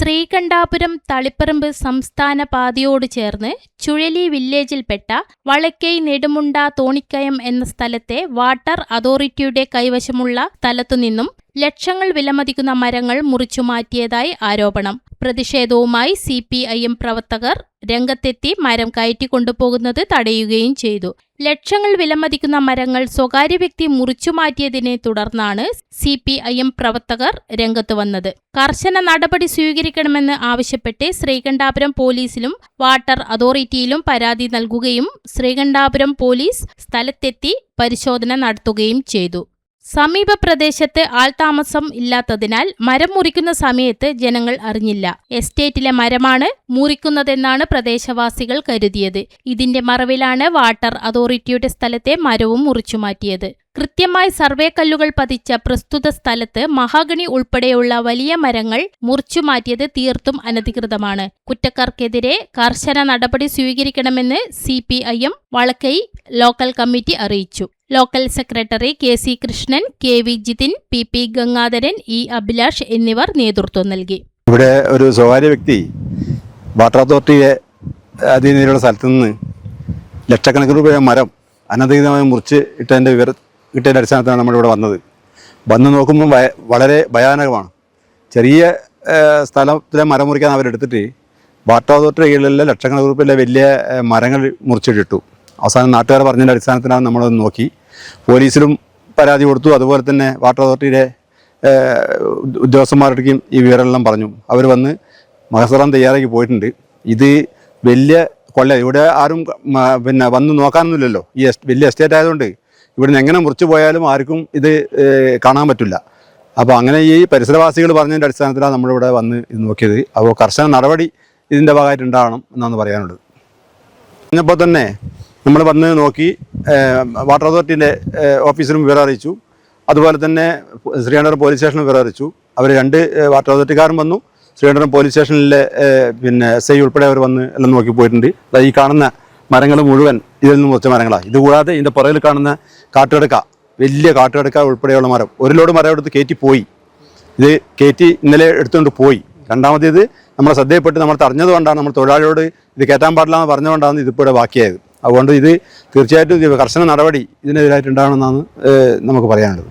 ശ്രീകണ്ഠാപുരം തളിപ്പറമ്പ് സംസ്ഥാന പാതയോട് ചേർന്ന് ചുഴലി വില്ലേജിൽപ്പെട്ട വളക്കൈ നെടുമുണ്ട തോണിക്കയം എന്ന സ്ഥലത്തെ വാട്ടർ അതോറിറ്റിയുടെ കൈവശമുള്ള സ്ഥലത്തുനിന്നും ലക്ഷങ്ങൾ വിലമതിക്കുന്ന മരങ്ങൾ മുറിച്ചു മാറ്റിയതായി ആരോപണം. പ്രതിഷേധവുമായി സി പി ഐ എം പ്രവർത്തകർ രംഗത്തെത്തി മരം കയറ്റിക്കൊണ്ടുപോകുന്നത് തടയുകയും ചെയ്തു. ലക്ഷങ്ങൾ വിലമതിക്കുന്ന മരങ്ങൾ സ്വകാര്യ വ്യക്തി മുറിച്ചു മാറ്റിയതിനെ തുടർന്നാണ് സി പി ഐ എം പ്രവർത്തകർ രംഗത്ത് വന്നത്. കർശന നടപടി സ്വീകരിക്കണമെന്ന് ആവശ്യപ്പെട്ട് ശ്രീകണ്ഠാപുരം പോലീസിലും വാട്ടർ അതോറിറ്റിയിലും പരാതി നൽകുകയും ശ്രീകണ്ഠാപുരം പോലീസ് സ്ഥലത്തെത്തി പരിശോധന നടത്തുകയും ചെയ്തു. സമീപ പ്രദേശത്ത് ആൾതാമസം ഇല്ലാത്തതിനാൽ മരം മുറിക്കുന്ന സമയത്ത് ജനങ്ങൾ അറിഞ്ഞില്ല. എസ്റ്റേറ്റിലെ മരമാണ് മുറിക്കുന്നതെന്നാണ് പ്രദേശവാസികൾ കരുതിയത്. ഇതിന്റെ മറവിലാണ് വാട്ടർ അതോറിറ്റിയുടെ സ്ഥലത്തെ മരവും മുറിച്ചുമാറ്റിയത് കൃത്യമായി സർവേ കല്ലുകൾ പതിച്ച പ്രസ്തുത സ്ഥലത്ത് മഹാഗണി ഉൾപ്പെടെയുള്ള വലിയ മരങ്ങൾ മുറിച്ചുമാറ്റിയത് തീർത്തും അനധികൃതമാണ്. കുറ്റക്കാർക്കെതിരെ കർശന നടപടി സ്വീകരിക്കണമെന്ന് C P I M Valakkai local committee അറിയിച്ചു. Local secretary K C Krishnan K V Jithin P P Gangadharan E Abhilash എന്നിവർ നേതൃത്വം നൽകി. ഇവിടെ ഒരു സ്വകാര്യ വ്യക്തി വാട്ടർ അതോറിറ്റിയെ അധീനതയിലുള്ള സ്ഥലത്ത് നിന്ന് ലക്ഷക്കണക്കിന് രൂപ മരം അനധികൃതമായി മുറിച്ച് ഇട്ടതിന്റെ വിവര കിട്ടിയതിന്റെ അടിസ്ഥാനത്തിലാണ് നമ്മളിവിടെ വന്നത്. വന്ന് നോക്കുമ്പോൾ വളരെ ഭയാനകമാണ്. ചെറിയ സ്ഥലത്തിലെ മരം മുറിക്കാൻ അവരെടുത്തിട്ട് വാട്ടർ അതോറിറ്റി കീഴിലുള്ള ലക്ഷക്കണക്കിന് രൂപയിലെ വലിയ മരങ്ങൾ മുറിച്ചിട്ടിട്ടു. അവസാനം നാട്ടുകാർ പറഞ്ഞതിന്റെ അടിസ്ഥാനത്തിലാണ് നമ്മളത് നോക്കി. പോലീസിലും പരാതി കൊടുത്തു. അതുപോലെ തന്നെ വാട്ടർ അതോറിറ്റിയുടെ ഉദ്യോഗസ്ഥന്മാരുടെയും ഈ വിവരമെല്ലാം പറഞ്ഞു. അവർ വന്ന് മഹസറാൻ തയ്യാറാക്കി പോയിട്ടുണ്ട്. ഇത് വലിയ കൊള്ള. ഇവിടെ ആരും പിന്നെ വന്ന് നോക്കാനൊന്നുമില്ലല്ലോ. ഈ വലിയ എസ്റ്റേറ്റ് ആയതുകൊണ്ട് ഇവിടുന്ന് എങ്ങനെ മുറിച്ചു പോയാലും ആർക്കും ഇത് കാണാൻ പറ്റില്ല. അപ്പോൾ അങ്ങനെ ഈ പരിസരവാസികൾ പറഞ്ഞതിന്റെ അടിസ്ഥാനത്തിലാണ് നമ്മളിവിടെ വന്ന് ഇത് നോക്കിയത്. അപ്പോൾ കർശന നടപടി ഇതിന്റെ ഭാഗമായിട്ട് ഉണ്ടാവണം എന്നാണ് പറയാനുള്ളത്. കഴിഞ്ഞപ്പോൾ തന്നെ നമ്മൾ വന്ന് നോക്കി വാട്ടർ അതോറിറ്റിന്റെ ഓഫീസിലും വിവരം അറിയിച്ചു. അതുപോലെ തന്നെ ശ്രീകണ്ഠപുരം പോലീസ് സ്റ്റേഷനിലും വിവരം അറിയിച്ചു. അവർ രണ്ട് വാട്ടർ അതോറിറ്റിക്കാരും വന്നു. ശ്രീകണ്ഠപുരം പോലീസ് സ്റ്റേഷനിലെ പിന്നെ എസ് ഐ ഉൾപ്പെടെ അവർ വന്ന് എല്ലാം നോക്കി പോയിട്ടുണ്ട്. ഈ കാണുന്ന മരങ്ങൾ മുഴുവൻ ഇതിൽ നിന്ന് മുറിച്ച മരങ്ങളാണ് ഇതുകൂടാതെ ഇതിന്റെ പുറകിൽ കാണുന്ന കാട്ടുകടക്ക വലിയ കാട്ടുകടക്ക ഉൾപ്പെടെയുള്ള മരം. ഒരു ലോഡ് മരം എടുത്ത് കയറ്റി പോയി. ഇത് കയറ്റി ഇന്നലെ എടുത്തുകൊണ്ട് പോയി. രണ്ടാമത്തേത് നമ്മളെ ശ്രദ്ധയപ്പെട്ട് നമ്മൾ തടഞ്ഞതുകൊണ്ടാണ് നമ്മൾ തൊഴിലാളിയോട് ഇത് കയറ്റാൻ പാടില്ല എന്ന് പറഞ്ഞുകൊണ്ടാണ് ഇതിപ്പോൾ ഇവിടെ ബാക്കിയായത്. അതുകൊണ്ട് ഇത് തീർച്ചയായിട്ടും കർശന നടപടി ഇതിനെതിരായിട്ടുണ്ടാകണമെന്നാണ് നമുക്ക് പറയാനുള്ളത്.